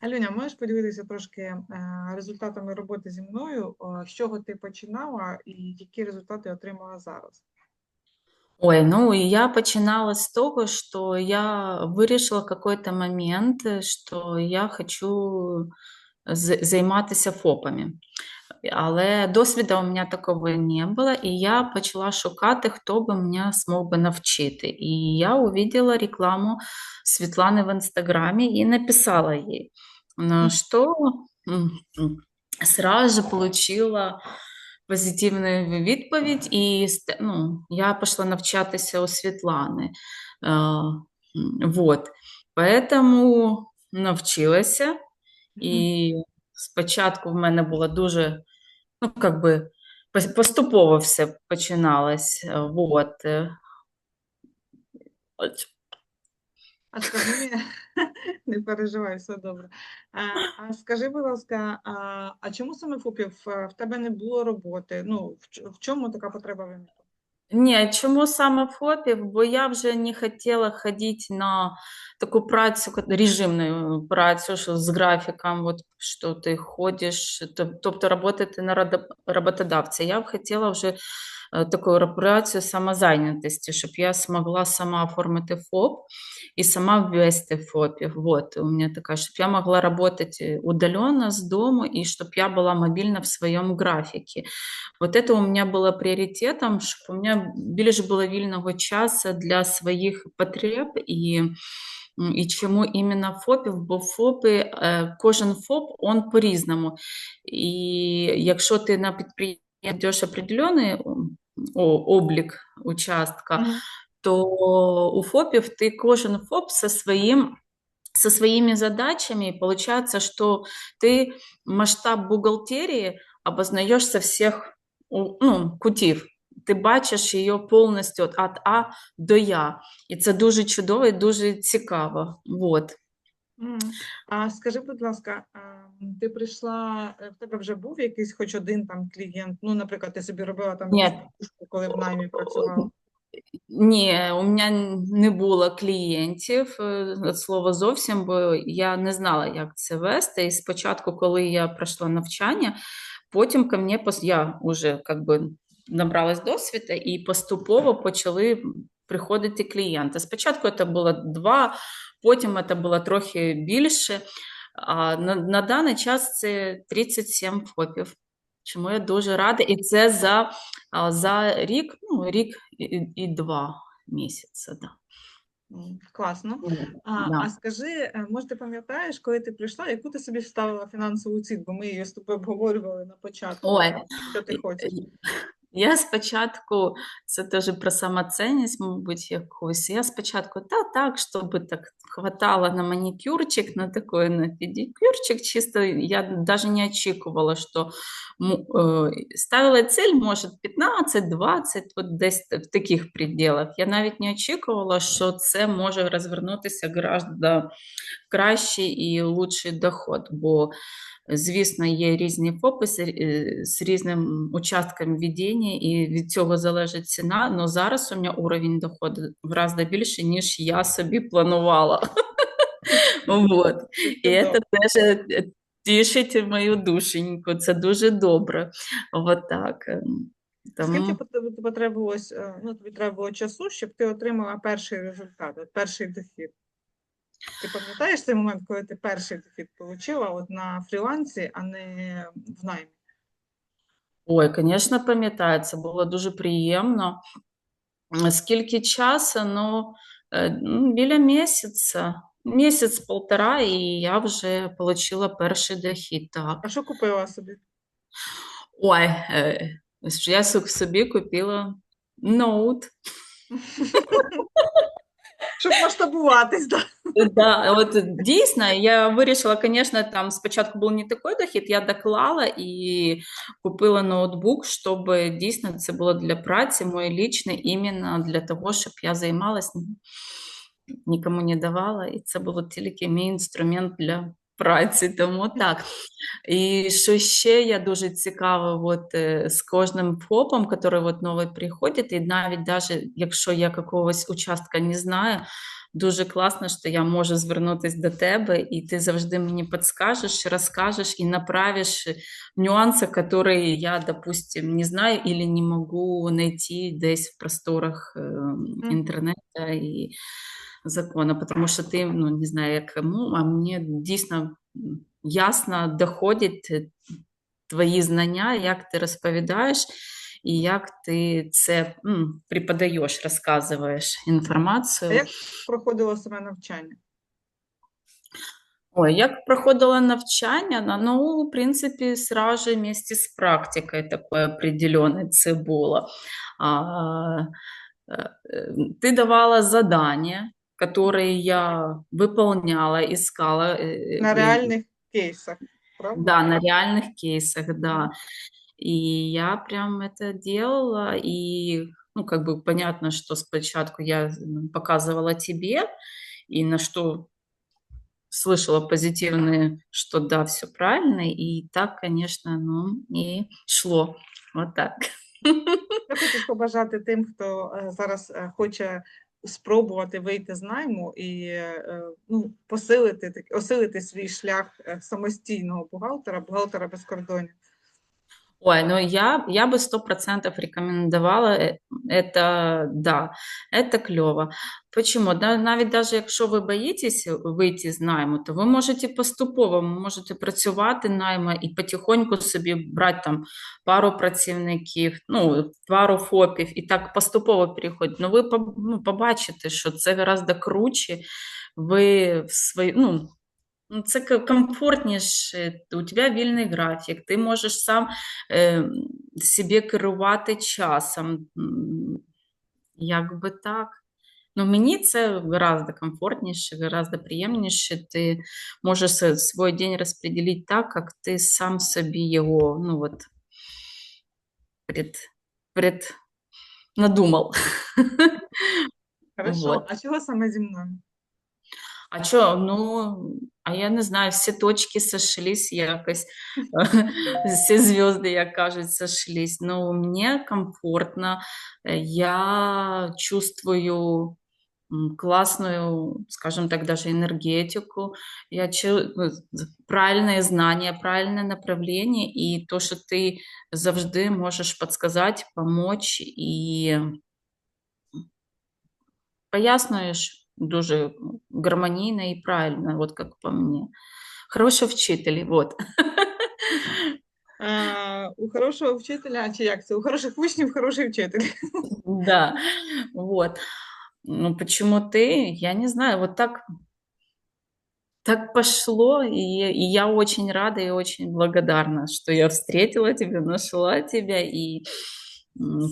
Алюня, можеш поділитися трошки е, результатами роботи зі мною? З чого ти починала і які результати отримала зараз? Ой, ну я починала с того, что я вирішила в какой-то момент, е, що я хочу займатися ФОПами. Але досвіду у мене такого не було, і я почала шукати, хто би мене змог би навчити. І я увидела рекламу Світлани в Інстаграмі і написала їй, на що сразу же получила позитивну відповідь, і ну, я пішла навчатися у Світлани. Е, Вот. Поэтому навчилася, і спочатку в мене було дуже ну, как би поступово все починалось. е, е. От. А скажи не переживай, все добре. А, а скажи, будь ласка, а, чому саме ФОПів? Е, В тебе не було роботи? Ну, в чому така потреба виникла? Ні, чому саме ФОПів? Бо я вже не хотіла ходити на таку працю, режимну працю, що з графіком, от, що ти ходиш, тоб- тобто працювати на роботодавця. Я б хотіла вже таку ра- працю самозайнятості, щоб я змогла сама оформити ФОП і сама ввести ФОПів. Вот, у мене така, щоб я могла працювати удаленно з дому і щоб я була мобільна в своєму графіку. Вот это у меня было приоритетом, щоб у мене більше було вільного часу для своїх потреб і, і чому іменно ФОПів, бо ФОПи, е, кожен ФОП, он по-різному. І якщо ти на підприємстві определений облік участка, то у ФОПів ти кожен ФОП со своїм со своими задачами, и получается, что ты масштаб бухгалтерии обознаешь со всех ну, кутів. Ти бачиш її повністю від А до Я. І це дуже чудово і дуже цікаво. Вот. А скажи, будь ласка, ти прийшла, е, в тебе вже був якийсь хоч один там клієнт? Ну, наприклад, ти собі робила там Ні. коли в наймі працювала? Ні, у мене не було клієнтів, е, від слова зовсім, бо я не знала, як це вести. І спочатку, коли я пройшла навчання, потім ко мені я вже как би, набралась досвіду і поступово почали приходити клієнти. Спочатку це було два, потім це було трохи більше. А на, на даний час це 37 ФОПів. Чому я дуже рада, і це за, за рік, ну, рік і, і- два місяці. Да. Класно. А, Да. а скажи, е, може, ти пам'ятаєш, коли ти прийшла, яку ти собі ставила фінансову ціль? Бо ми її з тобою обговорювали на початку. Ой, Що ти хочеш? Я спочатку, це теж про самоцінність, мабуть, якусь. Я спочатку та так, щоб так хватало на манікюрчик, на такой, на педикюрчик, чисто я даже не очікувала, що е, ставила цель, може, 15-20, от десь в таких пределах. Я навіть не очікувала, що це може розвернутися гораздо кращий і лучший доход, бо Звісно, є різні з, е, різним участком ведення, і від цього залежить ціна. Але зараз у мене уровень доходу в більше, ніж я собі планувала. Вот. І це теж е, тішить мою душеньку. Це дуже добре. Вот так. Скільки Тому... пот- потребувалось, е, ну, тобі треба було часу, щоб ти отримала перший результат, перший дохід? Ти пам'ятаєш цей момент, коли ти перший дохід отримала от на фрілансі, а не в наймі? Ой, звісно, пам'ятаю, це було дуже приємно. Скільки часу? Ну, е, ну, біля місяця. Місяць-полтора, і я вже отримала перший дохід. Так. А що купила собі? Ой, е, я собі купила ноут. Щоб масштабуватись, так? Да, от дійсно, я вирішила, звісно, там спочатку був не такий дохід, я доклала і купила ноутбук, щоб дійсно це було для праці, моє лічне, іменно для того, щоб я займалась, нікому не давала, і це було тільки мій інструмент для праці, тому так. І що ще я дуже цікава, от, е, з кожним ФОПом, який от новий приходить, і навіть даже якщо я якогось участка не знаю, дуже класно, що я можу звернутися до тебе, і ти завжди мені підскажеш, розкажеш і направиш нюанси, які я, допустим, не знаю или не можу знайти десь в просторах е, інтернету і закону, тому що ти, ну, не знаю, як кому, а мені дійсно м, ясно доходять е, твої знання, як ти розповідаєш, і як ти це м, преподаєш, розказуєш А інформацію. як проходило саме навчання? Ой, як проходило навчання, На- ну, в принципі, сразу же вместе з практикою такое определенное це було. А, э, э, ты давала задания, которые я выполняла, искала. э, На э, реальних кейсах, правда? Да, на реальных кейсах, да. И я прям это делала, и, ну, как бы понятно, что спочатку я м, показывала тебе, и на что слышала позитивные, что да, все правильно, и так, конечно, ну, и шло. Вот так. Що хочеш побажати тим, хто е, зараз хоче спробувати вийти з найму і е, ну, посилити, так- осилити свій шлях е, самостійного бухгалтера, бухгалтера без кордонів? Ой, ну я, я бы сто процентов рекомендовала э, это, да, это клево. Почему? Да, навіть даже якщо ви боїтесь вийти з найму, то ви можете поступово, ви можете працювати найма і потихоньку собі брати там пару працівників, ну, пару ФОПів і так поступово переходити. Ну, ви поб- ну, побачите, що це гораздо круче, ви в свої, ну, Ну, це к- комфортніше, у тебе вільний графік, ти можеш сам е, собі керувати часом. М, Як так. Ну, мені це гораздо комфортніше, гораздо приємніше. Ти можеш с- свій день розподілити так, як ти сам собі його, ну, от, пред, пред, надумав. Хорошо, Вот. а чого саме зі мною? А що, ну, а я не знаю, всі точки сошлись якось, всі звезды, як кажуть, сошлись. Ну, мне комфортно, э, я чувствую м, классную, скажем так, даже энергетику, я чу- ну, з- правильные знания, правильное направление, и то, що ти завжди можеш подсказать, помочь, і пояснюєш дуже гармонійно і правильно, от як по мені. Хороші вчителі, от. Е, у хорошого вчителя, чи як це? У хороших учнів хороший вчитель. Да, вот. Ну, почему ты? Я не знаю, вот так, так пошло, и, и я очень рада и очень благодарна, что я встретила тебя, нашла тебя, и м,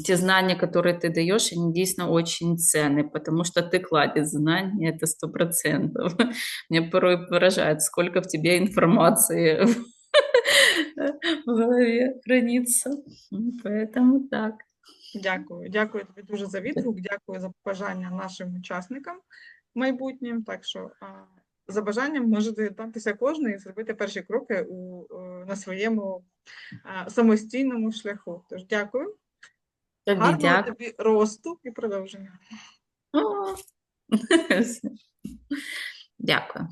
те знания, которые ты даешь, они действительно очень ценны, потому что ты кладешь знания, это сто процентов. Мне порой поражает, сколько в тебе информации в голове хранится. М, Поэтому так. Дякую. Дякую тобі дуже за відгук. Дякую за бажання нашим учасникам майбутнім. Так що а, за бажанням може доєднатися кожен і зробити перші кроки у, е, на своєму а, самостійному шляху. Тож дякую. Тобі Гарного дякую. тобі росту і продовження. О. Дякую.